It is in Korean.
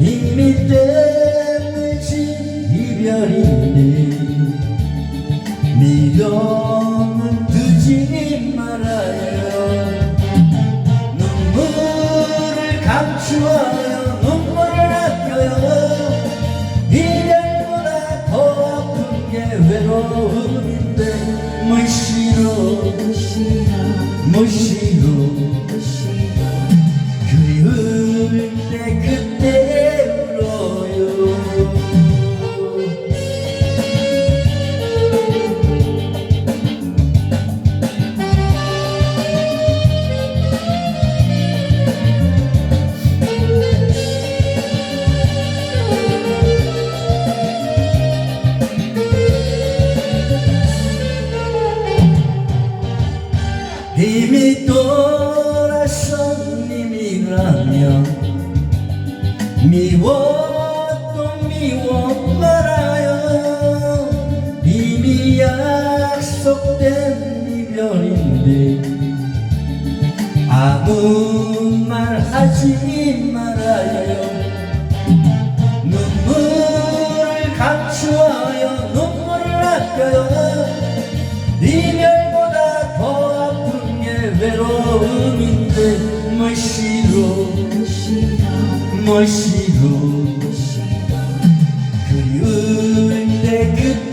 이미 때문이지 이별인데 미련은 두지 말아요. 눈물을 감추어요. 눈물을 아껴요. 이별보다 더 아픈 게 외로움이다 이미 돌아선 님이라면 미워 또 미워 말아요. 이미 약속된 이별인데 아무 말 하지 말아요. 눈물을 감추어요. 눈물을 아껴요 그리울 때 그때